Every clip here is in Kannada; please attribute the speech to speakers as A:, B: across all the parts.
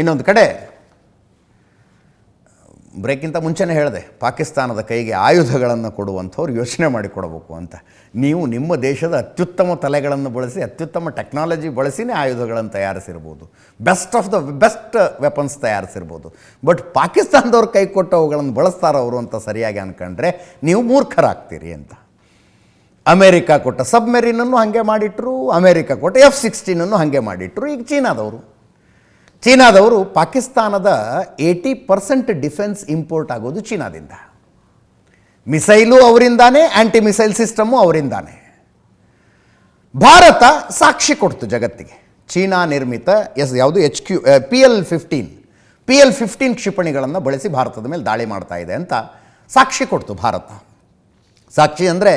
A: ಇನ್ನೊಂದು ಕಡೆ, ಬ್ರೇಕಿಂತ ಮುಂಚೆನೇ ಹೇಳಿದೆ, ಪಾಕಿಸ್ತಾನದ ಕೈಗೆ ಆಯುಧಗಳನ್ನು ಕೊಡುವಂಥವ್ರು ಯೋಚನೆ ಮಾಡಿಕೊಡಬೇಕು ಅಂತ. ನೀವು ನಿಮ್ಮ ದೇಶದ ಅತ್ಯುತ್ತಮ ತಲೆಗಳನ್ನು ಬಳಸಿ, ಅತ್ಯುತ್ತಮ ಟೆಕ್ನಾಲಜಿ ಬಳಸಿನೇ ಆಯುಧಗಳನ್ನು ತಯಾರಿಸಿರ್ಬೋದು. Best of the, best weapons ತಯಾರಿಸಿರ್ಬೋದು. But ಪಾಕಿಸ್ತಾನದವ್ರ ಕೈ ಕೊಟ್ಟು ಅವುಗಳನ್ನು ಬಳಸ್ತಾರೆ ಅವರು ಅಂತ ಸರಿಯಾಗಿ ಅಂದ್ಕೊಂಡ್ರೆ ನೀವು ಮೂರ್ಖರಾಗ್ತೀರಿ ಅಂತ. ಅಮೇರಿಕಾ ಕೊಟ್ಟ ಸಬ್ಮೆರಿನನ್ನು ಹಾಗೆ ಮಾಡಿಟ್ರು, ಅಮೇರಿಕಾ ಕೊಟ್ಟ ಎಫ್ ಸಿಕ್ಸ್ಟೀನನ್ನು ಹಾಗೆ ಮಾಡಿಟ್ರು, ಈಗ ಚೀನಾದವರು. ಚೀನಾದವರು ಪಾಕಿಸ್ತಾನದ ಏಯ್ಟಿ ಪರ್ಸೆಂಟ್ ಡಿಫೆನ್ಸ್ ಇಂಪೋರ್ಟ್ ಆಗೋದು ಚೀನಾದಿಂದ. ಮಿಸೈಲು ಅವರಿಂದಾನೆ ಆ್ಯಂಟಿ ಮಿಸೈಲ್ ಸಿಸ್ಟಮು ಅವರಿಂದಾನೆ. ಭಾರತ ಸಾಕ್ಷಿ ಕೊಡ್ತು ಜಗತ್ತಿಗೆ. ಚೀನಾ ನಿರ್ಮಿತ ಎಸ್, ಯಾವುದು H Q P L fifteen P L fifteen ಕ್ಷಿಪಣಿಗಳನ್ನು ಬಳಸಿ ಭಾರತದ ಮೇಲೆ ದಾಳಿ ಮಾಡ್ತಾ ಇದೆ ಅಂತ ಸಾಕ್ಷಿ ಕೊಡ್ತು ಭಾರತ. ಸಾಕ್ಷಿ ಅಂದರೆ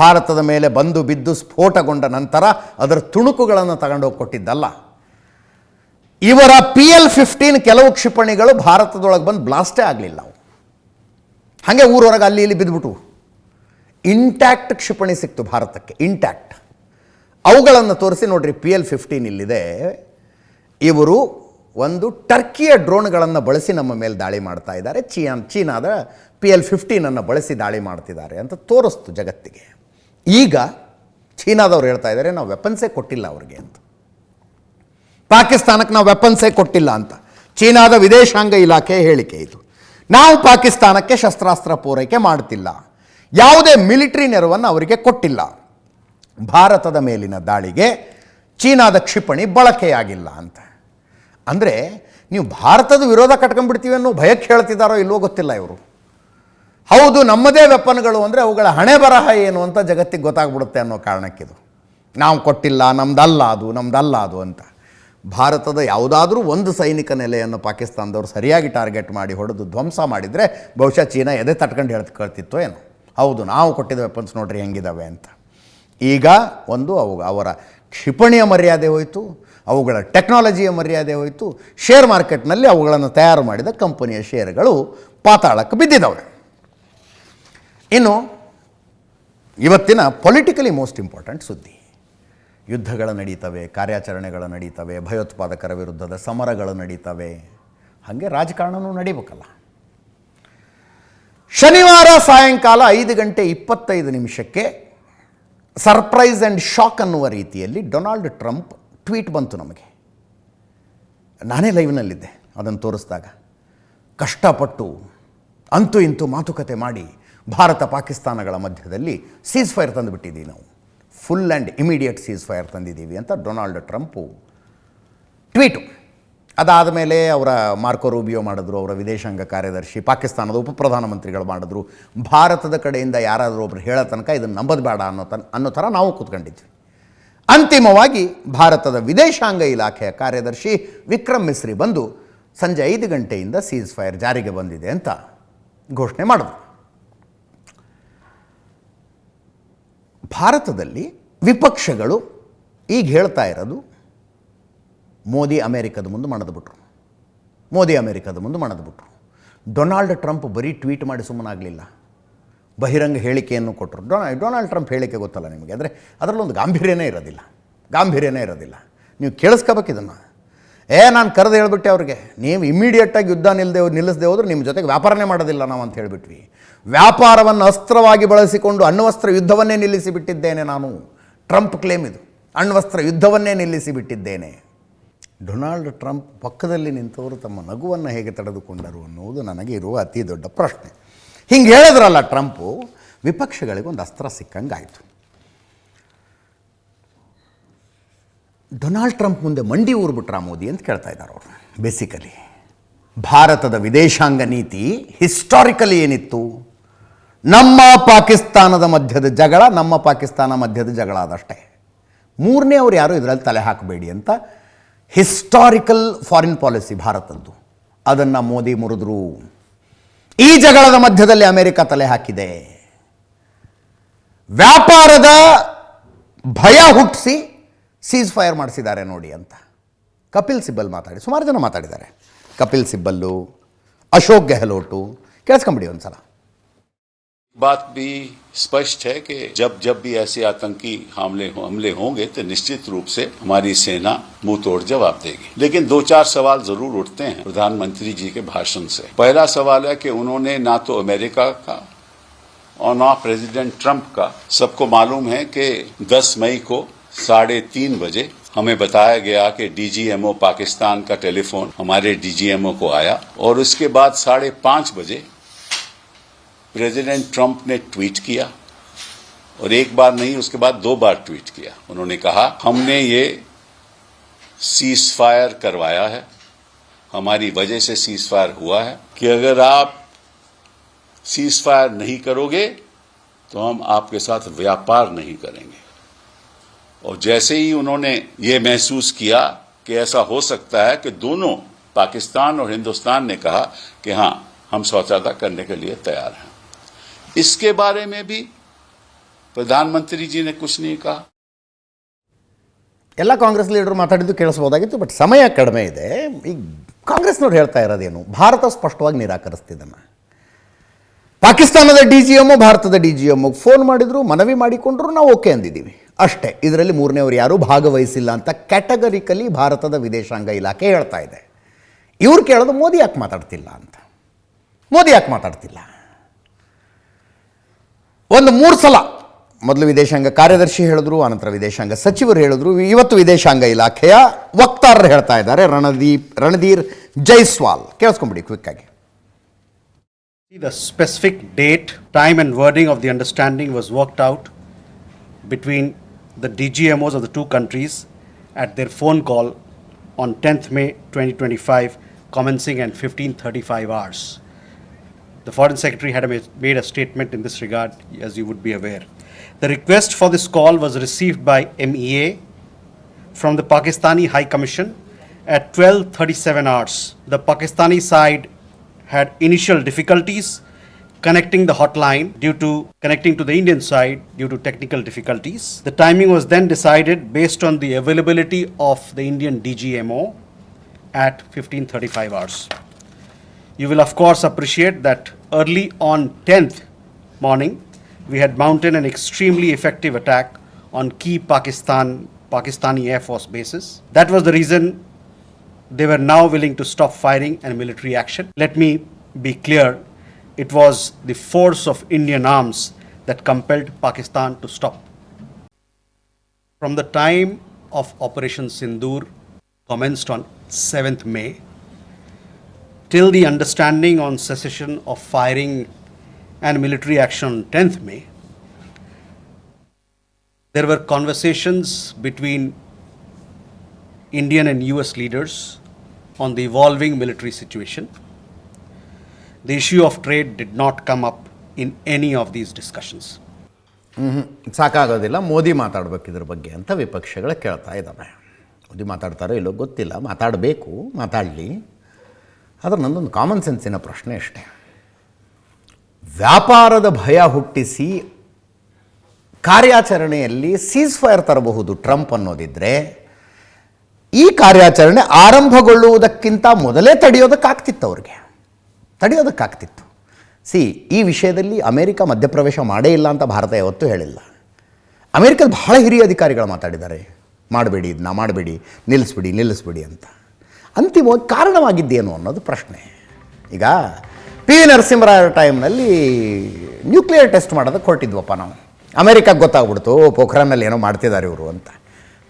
A: ಭಾರತದ ಮೇಲೆ ಬಂದು ಬಿದ್ದು ಸ್ಫೋಟಗೊಂಡ ನಂತರ ಅದರ ತುಣುಕುಗಳನ್ನು ತಗೊಂಡೋಗಿ ಕೊಟ್ಟಿದ್ದಲ್ಲ. ಇವರ ಪಿ ಎಲ್ ಫಿಫ್ಟೀನ್ ಕೆಲವು ಕ್ಷಿಪಣಿಗಳು ಭಾರತದೊಳಗೆ ಬಂದು ಬ್ಲಾಸ್ಟೇ ಆಗಲಿಲ್ಲ ಅವು. ಹಾಗೆ ಊರೊರಗೆ ಅಲ್ಲಿ ಇಲ್ಲಿ ಬಿದ್ದುಬಿಟ್ಟು ಇಂಟ್ಯಾಕ್ಟ್ ಕ್ಷಿಪಣಿ ಸಿಕ್ತು ಭಾರತಕ್ಕೆ ಇಂಟ್ಯಾಕ್ಟ್ ಅವುಗಳನ್ನು ತೋರಿಸಿ ನೋಡ್ರಿ ಪಿ ಎಲ್ ಫಿಫ್ಟೀನ್ ಇಲ್ಲಿದೆ. ಇವರು ಒಂದು ಟರ್ಕಿಯ ಡ್ರೋನ್ಗಳನ್ನು ಬಳಸಿ ನಮ್ಮ ಮೇಲೆ ದಾಳಿ ಮಾಡ್ತಾ ಇದ್ದಾರೆ. ಚೀನಾ ಚೀನಾದ ಪಿ ಎಲ್ ಫಿಫ್ಟೀನನ್ನು ಬಳಸಿ ದಾಳಿ ಮಾಡ್ತಿದ್ದಾರೆ ಅಂತ ತೋರಿಸ್ತು ಜಗತ್ತಿಗೆ. ಈಗ ಚೀನಾದವ್ರು ಹೇಳ್ತಾ ಇದ್ದಾರೆ, ನಾವು ವೆಪನ್ಸೇ ಕೊಟ್ಟಿಲ್ಲ ಅವ್ರಿಗೆ ಅಂತ. ಪಾಕಿಸ್ತಾನಕ್ಕೆ ನಾವು ವೆಪನ್ಸೇ ಕೊಟ್ಟಿಲ್ಲ ಅಂತ. ಚೀನಾದ ವಿದೇಶಾಂಗ ಇಲಾಖೆ ಹೇಳಿಕೆ ಇದು. ನಾವು ಪಾಕಿಸ್ತಾನಕ್ಕೆ ಶಸ್ತ್ರಾಸ್ತ್ರ ಪೂರೈಕೆ ಮಾಡ್ತಿಲ್ಲ. ಯಾವುದೇ ಮಿಲಿಟರಿ ನೆರವನ್ನು ಅವರಿಗೆ ಕೊಟ್ಟಿಲ್ಲ. ಭಾರತದ ಮೇಲಿನ ದಾಳಿಗೆ ಚೀನಾದ ಕ್ಷಿಪಣಿ ಬಳಕೆಯಾಗಿಲ್ಲ ಅಂತ. ಅಂದರೆ ನೀವು ಭಾರತದ ವಿರೋಧ ಕಟ್ಕೊಂಡ್ಬಿಡ್ತೀವಿ ಅನ್ನೋ ಭಯಕ್ಕೆ ಹೇಳ್ತಿದ್ದಾರೋ ಇಲ್ಲೋ ಗೊತ್ತಿಲ್ಲ ಇವರು. ಹೌದು, ನಮ್ಮದೇ ವೆಪನ್ಗಳು ಅಂದರೆ ಅವುಗಳ ಹಣೆ ಬರಹ ಏನು ಅಂತ ಜಗತ್ತಿಗೆ ಗೊತ್ತಾಗ್ಬಿಡುತ್ತೆ ಅನ್ನೋ ಕಾರಣಕ್ಕಿದು ನಾವು ಕೊಟ್ಟಿಲ್ಲ, ನಮ್ದಲ್ಲ ಅದು ನಮ್ದಲ್ಲ ಅದು ಅಂತ. ಭಾರತದ ಯಾವುದಾದ್ರೂ ಒಂದು ಸೈನಿಕ ನೆಲೆಯನ್ನು ಪಾಕಿಸ್ತಾನದವರು ಸರಿಯಾಗಿ ಟಾರ್ಗೆಟ್ ಮಾಡಿ ಹೊಡೆದು ಧ್ವಂಸ ಮಾಡಿದರೆ ಬಹುಶಃ ಚೀನಾ ಎದೆ ತಟ್ಕೊಂಡು ಹೇಳ್ತು ಕೇಳ್ತಿತ್ತು ಏನು. ಹೌದು, ನಾವು ಕೊಟ್ಟಿದ್ದ ವೆಪನ್ಸ್ ನೋಡ್ರಿ ಹೆಂಗಿದಾವೆ ಅಂತ. ಈಗ ಒಂದು ಅವು ಅವರ ಕ್ಷಿಪಣಿಯ ಮರ್ಯಾದೆ ಹೋಯಿತು, ಅವುಗಳ ಟೆಕ್ನಾಲಜಿಯ ಮರ್ಯಾದೆ ಹೋಯಿತು ಶೇರ್ ಮಾರ್ಕೆಟ್ನಲ್ಲಿ ಅವುಗಳನ್ನು ತಯಾರು ಮಾಡಿದ ಕಂಪನಿಯ ಶೇರ್ಗಳು ಪಾತಾಳಕ್ಕೆ ಬಿದ್ದಿದ್ದಾವೆ ಇನ್ನು ಇವತ್ತಿನ ಪೊಲಿಟಿಕಲಿ ಮೋಸ್ಟ್ ಇಂಪಾರ್ಟೆಂಟ್ ಸುದ್ದಿ. ಯುದ್ಧಗಳು ನಡೀತವೆ, ಕಾರ್ಯಾಚರಣೆಗಳು ನಡೀತವೆ, ಭಯೋತ್ಪಾದಕರ ವಿರುದ್ಧದ ಸಮರಗಳು ನಡೀತವೆ. ಹಾಗೆ ರಾಜಕಾರಣವೂ ನಡೀಬೇಕಲ್ಲ. ಶನಿವಾರ ಸಾಯಂಕಾಲ ಐದು ಗಂಟೆ ಇಪ್ಪತ್ತೈದು ನಿಮಿಷಕ್ಕೆ ಸರ್ಪ್ರೈಸ್ ಆ್ಯಂಡ್ ಶಾಕ್ ಅನ್ನುವ ರೀತಿಯಲ್ಲಿ ಡೊನಾಲ್ಡ್ ಟ್ರಂಪ್ ಟ್ವೀಟ್ ಬಂತು ನಮಗೆ. ನಾನೇ ಲೈವ್ನಲ್ಲಿದ್ದೆ ಅದನ್ನು ತೋರಿಸಿದಾಗ. ಕಷ್ಟಪಟ್ಟು ಅಂತೂ ಇಂತೂ ಮಾತುಕತೆ ಮಾಡಿ ಭಾರತ ಪಾಕಿಸ್ತಾನಗಳ ಮಧ್ಯದಲ್ಲಿ ಸೀಸ್ ಫೈರ್ ತಂದುಬಿಟ್ಟಿದ್ದೀವಿ ನಾವು. Full and immediate cease fire ತಂದಿದ್ದೀವಿ ಅಂತ ಡೊನಾಲ್ಡ್ ಟ್ರಂಪು ಟ್ವೀಟು. ಅದಾದ ಮೇಲೆ ಅವರ ಮಾರ್ಕೋ ರೂಬಿಯೋ ಮಾಡಿದ್ರು, ಅವರ ವಿದೇಶಾಂಗ ಕಾರ್ಯದರ್ಶಿ, ಪಾಕಿಸ್ತಾನದ ಉಪ ಪ್ರಧಾನಮಂತ್ರಿಗಳು ಮಾಡಿದ್ರು. ಭಾರತದ ಕಡೆಯಿಂದ ಯಾರಾದರೂ ಒಬ್ರು ಹೇಳೋ ತನಕ ಇದನ್ನು ನಂಬೋದು ಬೇಡ ಅನ್ನೋ ತನ್, ಅನ್ನೋ ಥರ ನಾವು ಕೂತ್ಕೊಂಡಿದ್ವಿ. ಅಂತಿಮವಾಗಿ ಭಾರತದ ವಿದೇಶಾಂಗ ಇಲಾಖೆಯ ಕಾರ್ಯದರ್ಶಿ ವಿಕ್ರಮ್ ಮಿಸ್ರಿ ಬಂದು ಸಂಜೆ ಐದು ಗಂಟೆಯಿಂದ ಸೀಸ್ ಫೈರ್ ಜಾರಿಗೆ ಬಂದಿದೆ ಅಂತ ಘೋಷಣೆ ಮಾಡಿದ್ರು. ಭಾರತದಲ್ಲಿ ವಿಪಕ್ಷಗಳು ಈಗ ಹೇಳ್ತಾ ಇರೋದು, ಮೋದಿ ಅಮೇರಿಕದ ಮುಂದೆ ಮಣದ್ಬಿಟ್ರು ಮೋದಿ ಅಮೇರಿಕದ ಮುಂದೆ ಮಣದ್ಬಿಟ್ರು ಡೊನಾಲ್ಡ್ ಟ್ರಂಪ್ ಬರೀ ಟ್ವೀಟ್ ಮಾಡಿ ಸುಮ್ಮನಾಗಲಿಲ್ಲ. ಬಹಿರಂಗ ಹೇಳಿಕೆಯನ್ನು ಕೊಟ್ಟರು. ಡೊನಾ ಡೊನಾಲ್ಡ್ ಟ್ರಂಪ್ ಹೇಳಿಕೆ ಗೊತ್ತಲ್ಲ ನಿಮಗೆ? ಅಂದರೆ ಅದರಲ್ಲೊಂದು ಗಾಂಭೀರ್ಯನೇ ಇರೋದಿಲ್ಲ. ಗಾಂಭೀರ್ಯನೇ ಇರೋದಿಲ್ಲ. ನೀವು ಕೇಳಿಸ್ಕೋಬೇಕು ಇದನ್ನು. ಏ, ನಾನು ಕರೆದು ಹೇಳ್ಬಿಟ್ಟೆ ಅವ್ರಿಗೆ, ನೀವು ಇಮ್ಮಿಡಿಯೇಟಾಗಿ ಯುದ್ಧ ನಿಲ್ಲದೆ ನಿಲ್ಲಿಸದೆ ಹೋದ್ರೆ ನಿಮ್ಮ ಜೊತೆಗೆ ವ್ಯಾಪಾರನೇ ಮಾಡೋದಿಲ್ಲ ನಾವು ಅಂತ ಹೇಳಿಬಿಟ್ವಿ. ವ್ಯಾಪಾರವನ್ನು ಅಸ್ತ್ರವಾಗಿ ಬಳಸಿಕೊಂಡು ಅಣ್ವಸ್ತ್ರ ಯುದ್ಧವನ್ನೇ ನಿಲ್ಲಿಸಿಬಿಟ್ಟಿದ್ದೇನೆ ನಾನು. ಟ್ರಂಪ್ ಕ್ಲೇಮ್ ಇದು. ಅಣ್ವಸ್ತ್ರ ಯುದ್ಧವನ್ನೇ ನಿಲ್ಲಿಸಿಬಿಟ್ಟಿದ್ದೇನೆ. ಡೊನಾಲ್ಡ್ ಟ್ರಂಪ್ ಪಕ್ಕದಲ್ಲಿ ನಿಂತವರು ತಮ್ಮ ನಗುವನ್ನು ಹೇಗೆ ತಡೆದುಕೊಂಡರು ಅನ್ನುವುದು ನನಗೆ ಇರುವ ಅತಿ ದೊಡ್ಡ ಪ್ರಶ್ನೆ. ಹಿಂಗೆ ಹೇಳಿದ್ರಲ್ಲ ಟ್ರಂಪು ವಿಪಕ್ಷಗಳಿಗೆ ಒಂದು ಅಸ್ತ್ರ ಸಿಕ್ಕಂಗಾಯಿತು. ಡೊನಾಲ್ಡ್ ಟ್ರಂಪ್ ಮುಂದೆ ಮಂಡಿ ಊರ್ಬಿಟ್ರಾ ಮೋದಿ ಅಂತ ಕೇಳ್ತಾ ಇದ್ದಾರೆ ಅವರು. ಬೇಸಿಕಲಿ ಭಾರತದ ವಿದೇಶಾಂಗ ನೀತಿ ಹಿಸ್ಟಾರಿಕಲಿ ಏನಿತ್ತು? ನಮ್ಮ ಪಾಕಿಸ್ತಾನದ ಮಧ್ಯದ ಜಗಳ, ನಮ್ಮ ಪಾಕಿಸ್ತಾನ ಮಧ್ಯದ ಜಗಳ ಅದಷ್ಟೇ ಮೂರನೇ ಅವ್ರು ಯಾರು ಇದರಲ್ಲಿ ತಲೆ ಹಾಕಬೇಡಿ ಅಂತ ಹಿಸ್ಟಾರಿಕಲ್ ಫಾರಿನ್ ಪಾಲಿಸಿ ಭಾರತದ್ದು. ಅದನ್ನು ಮೋದಿ ಮುರಿದ್ರು. ಈ ಜಗಳದ ಮಧ್ಯದಲ್ಲಿ ಅಮೆರಿಕ ತಲೆ ಹಾಕಿದೆ. ವ್ಯಾಪಾರದ ಭಯ ಹುಟ್ಟಿಸಿ ಸೀಸ್ ಫೈರ್ ಮಾಡಿಸಿದ್ದಾರೆ ನೋಡಿ ಅಂತ ಕಪಿಲ್ ಸಿಬ್ಬಲ್ ಮಾತಾಡಿ ಸುಮಾರು ಜನ ಮಾತಾಡಿದ್ದಾರೆ ಕಪಿಲ್ ಸಿಬ್ಬಲ್ಲು ಅಶೋಕ್ ಗೆಹ್ಲೋಟು ಕೇಳಿಸ್ಕೊಂಬಿಡಿ ಒಂದು ಸಲ
B: बात भी स्पष्ट है कि जब जब भी ऐसे आतंकी हमले हमले होंगे तो निश्चित रूप से हमारी सेना मुंह तोड़ जवाब देगी लेकिन दो चार सवाल जरूर उठते हैं प्रधानमंत्री जी के भाषण से पहला सवाल है कि उन्होंने ना तो अमेरिका का और ना प्रेसिडेंट ट्रंप का सबको मालूम है कि 10 मई को साढ़े तीन बजे हमें बताया गया कि डीजीएमओ पाकिस्तान का टेलीफोन हमारे डीजीएमओ को आया और उसके बाद साढ़े पाँच बजे प्रेसिडेंट ट्रंप ने ट्वीट किया और एक बार नहीं, उसके बाद दो बार ट्वीट किया। उन्होंने कहा, हमने ये सीज फायर करवाया है। हमारी वजह से सीज फायर हुआ है कि अगर आप सीज फायर नहीं करोगे तो हम आपके साथ व्यापार नहीं करेंगे। और जैसे ही उन्होंने ये महसूस किया कि ऐसा हो सकता है कि दोनों पाकिस्तान और हिंदुस्तान ने कहा कि हाँ हम समझौता करने के लिए तैयार हैं इसके बारे में भी प्रधानमंत्री जी ने कुछ नहीं कहा
A: ಎಲ್ಲ ಕಾಂಗ್ರೆಸ್ ಲೀಡರ್ ಮಾತಾಡಿದ್ದು ಕೇಳಿಸ್ಬೋದಾಗಿತ್ತು ಬಟ್ ಸಮಯ ಕಡಿಮೆ ಇದೆ ಈಗ ಕಾಂಗ್ರೆಸ್ನವ್ರು ಹೇಳ್ತಾ ಇರೋದೇನು ಭಾರತ ಸ್ಪಷ್ಟವಾಗಿ ನಿರಾಕರಿಸ್ತಿದ್ದನ್ನು ಪಾಕಿಸ್ತಾನದ ಡಿ ಜಿ ಎಮ್ಮು ಭಾರತದ ಡಿ ಜಿ ಎಮ್ಗೆ ಫೋನ್ ಮಾಡಿದ್ರು ಮನವಿ ಮಾಡಿಕೊಂಡ್ರು ನಾವು ಓಕೆ ಅಂದಿದ್ದೀವಿ ಅಷ್ಟೇ ಇದರಲ್ಲಿ ಮೂರನೇವರು ಯಾರೂ ಭಾಗವಹಿಸಿಲ್ಲ ಅಂತ ಕ್ಯಾಟಗರಿಕಲಿ ಭಾರತದ ವಿದೇಶಾಂಗ ಇಲಾಖೆ ಹೇಳ್ತಾ ಇದೆ. ಇವ್ರು ಕೇಳೋದು ಮೋದಿ ಯಾಕೆ ಮಾತಾಡ್ತಿಲ್ಲ ಅಂತ. ಮೋದಿ ಯಾಕೆ ಮಾತಾಡ್ತಿಲ್ಲ? ಒಂದು ಮೂರು ಸಲ ಮೊದಲು ವಿದೇಶಾಂಗ ಕಾರ್ಯದರ್ಶಿ ಹೇಳಿದ್ರು ಆನಂತರ ವಿದೇಶಾಂಗ ಸಚಿವರು ಹೇಳಿದ್ರು ಇವತ್ತು ವಿದೇಶಾಂಗ ಇಲಾಖೆಯ ವಕ್ತಾರರು ಹೇಳ್ತಾ ಇದ್ದಾರೆ ರಣದೀಪ್ ರಣಧೀರ್ ಜೈಸ್ವಾಲ್. ಕೇಳಿಸ್ಕೊಂಬಿಡಿ ಕ್ವಿಕ್ ಆಗಿ.
C: The specific date, time, and wording of the understanding was worked out between the DGMOs of the two countries at their phone call on 10th May 2025, commencing at 15:35 hours. The Foreign Secretary had ma- made a statement in this regard, as you would be aware. The request for this call was received by MEA from the Pakistani High Commission at 12:37 hours. The Pakistani side had initial difficulties connecting the hotline due to connecting to the Indian side due to technical difficulties. The timing was then decided based on the availability of the Indian DGMO at 15:35 hours. You will of course appreciate that early on 10th morning, we had mounted an extremely effective attack on key Pakistan Pakistani Air Force bases. That was the reason they were now willing to stop firing and military action. Let me be clear, it was the force of Indian arms that compelled Pakistan to stop. From the time of Operation Sindoor commenced on 7th May till the understanding on cessation of firing and military action on 10th May, there were conversations between Indian and US leaders on the evolving military situation. The issue of trade did not come up in any of these discussions.
A: ಸಾಕಾಗೋದಿಲ್ಲ. ಮೋದಿ ಮಾತಾಡಬೇಕು ಇದ್ರ ಬಗ್ಗೆ ಅಂತ ವಿಪಕ್ಷಗಳು ಕೇಳ್ತಾ ಇದ್ದಾವೆ ಮೋದಿ ಮಾತಾಡ್ತಾರೋ ಇಲ್ಲೋ ಗೊತ್ತಿಲ್ಲ. ಮಾತಾಡಬೇಕು, ಮಾತಾಡಲಿ. ಆದರೆ ನಂದೊಂದು ಕಾಮನ್ ಸೆನ್ಸಿನ ಪ್ರಶ್ನೆ ಅಷ್ಟೇ ವ್ಯಾಪಾರದ ಭಯ ಹುಟ್ಟಿಸಿ ಕಾರ್ಯಾಚರಣೆಯಲ್ಲಿ ಸೀಸ್ ಫೈರ್ ತರಬಹುದು ಟ್ರಂಪ್ ಅನ್ನೋದಿದ್ದರೆ ಈ ಕಾರ್ಯಾಚರಣೆ ಆರಂಭಗೊಳ್ಳುವುದಕ್ಕಿಂತ ಮೊದಲೇ ತಡೆಯೋದಕ್ಕಾಗ್ತಿತ್ತು ಅವ್ರಿಗೆ. ತಡೆಯೋದಕ್ಕಾಗ್ತಿತ್ತು. ಸಿ ಈ ವಿಷಯದಲ್ಲಿ ಅಮೇರಿಕ ಮಧ್ಯಪ್ರವೇಶ ಮಾಡೇ ಇಲ್ಲ ಅಂತ ಭಾರತ ಯಾವತ್ತೂ ಹೇಳಿಲ್ಲ. ಅಮೇರಿಕದ ಬಹಳ ಹಿರಿಯ ಅಧಿಕಾರಿಗಳು ಮಾತಾಡಿದ್ದಾರೆ. ಮಾಡಬೇಡಿ ಇದನ್ನ ಮಾಡಬೇಡಿ, ನಿಲ್ಲಿಸ್ಬಿಡಿ ನಿಲ್ಲಿಸ್ಬಿಡಿ ಅಂತ. ಅಂತಿಮವಾಗಿ ಕಾರಣವಾಗಿದ್ದೇನು ಅನ್ನೋದು ಪ್ರಶ್ನೆ. ಈಗ ಪಿ ವಿ ನರಸಿಂಹರಾಯರ ಟೈಮ್ನಲ್ಲಿ ನ್ಯೂಕ್ಲಿಯರ್ ಟೆಸ್ಟ್ ಮಾಡೋದಕ್ಕೆ ಹೊರಟಿದ್ವಪ್ಪ ನಾವು. ಅಮೇರಿಕಾಗೆ ಗೊತ್ತಾಗ್ಬಿಡ್ತು ಪೋಖ್ರಾನಲ್ಲಿ ಏನೋ ಮಾಡ್ತಿದ್ದಾರೆ ಇವರು ಅಂತ.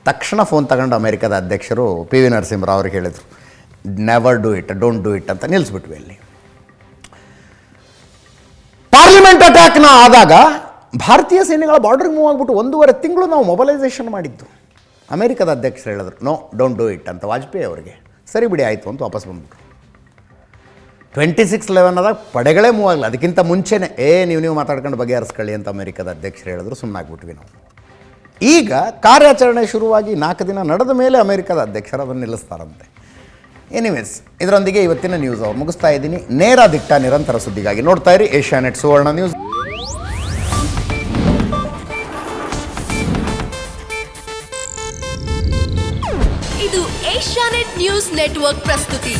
A: ತಕ್ಷಣ ಫೋನ್ ತಗೊಂಡು ಅಮೇರಿಕದ ಅಧ್ಯಕ್ಷರು ಪಿ ವಿ ನರಸಿಂಹರಾವ್ ಅವ್ರಿಗೆ ಹೇಳಿದರು never do it don't do it ಅಂತ ನಿಲ್ಲಿಸ್ಬಿಟ್ವಿ ಅಲ್ಲಿ. ಪಾರ್ಲಿಮೆಂಟ್ ಅಟ್ಯಾಕ್ನ ಆದಾಗ ಭಾರತೀಯ ಸೇನೆಗಳ ಬಾರ್ಡರ್ಗೆ ಮೂವ್ ಆಗಿಬಿಟ್ಟು ಒಂದೂವರೆ ತಿಂಗಳು ನಾವು ಮೊಬಲೈಸೇಷನ್ ಮಾಡಿದ್ದು. ಅಮೆರಿಕದ ಅಧ್ಯಕ್ಷರು ಹೇಳಿದ್ರು ನೋ ಡೋಂಟ್ ಡೂ ಇಟ್ ಅಂತ ವಾಜಪೇಯಿ ಅವರಿಗೆ. ಸರಿ ಬಿಡಿ, ಆಯಿತು ಅಂತ ವಾಪಸ್ ಬಂದ್ಬಿಟ್ರು. ಟ್ವೆಂಟಿ ಸಿಕ್ಸ್ ಲೆವೆನ್ ಆದಾಗ ಪಡೆಗಳೇ ಮೂವ್ ಆಗಲ್ಲ ಅದಕ್ಕಿಂತ ಮುಂಚೆನೇ, ಏ, ನೀವು ನೀವು ಮಾತಾಡ್ಕೊಂಡು ಬಗೆಹರಿಸ್ಕೊಳ್ಳಿ ಅಂತ ಅಮೆರಿಕದ ಅಧ್ಯಕ್ಷರು ಹೇಳಿದ್ರು ಸುಮ್ಮನಾಗ್ಬಿಟ್ವಿ ನಾವು. ಈಗ ಕಾರ್ಯಾಚರಣೆ ಶುರುವಾಗಿ ನಾಲ್ಕು ದಿನ ನಡೆದ ಮೇಲೆ ಅಮೆರಿಕದ ಅಧ್ಯಕ್ಷರು ಅದನ್ನು ನಿಲ್ಲಿಸ್ತಾರಂತೆ. ಎನಿವೇಸ್ ಇದರೊಂದಿಗೆ ಇವತ್ತಿನ ನ್ಯೂಸ್ ಅವ್ರು ಮುಗಿಸ್ತಾ ಇದ್ದೀನಿ. ನೇರ ದಿಟ್ಟ ನಿರಂತರ ಸುದ್ದಿಗಾಗಿ ನೋಡ್ತಾ ಇರಿ ಏಷ್ಯಾ ನೆಟ್ ಸುವರ್ಣ ನ್ಯೂಸ್
D: ಇದು ಏಷ್ಯಾನೆಟ್ ನ್ಯೂಸ್ ನೆಟ್ವರ್ಕ್ ಪ್ರಸ್ತುತಿ.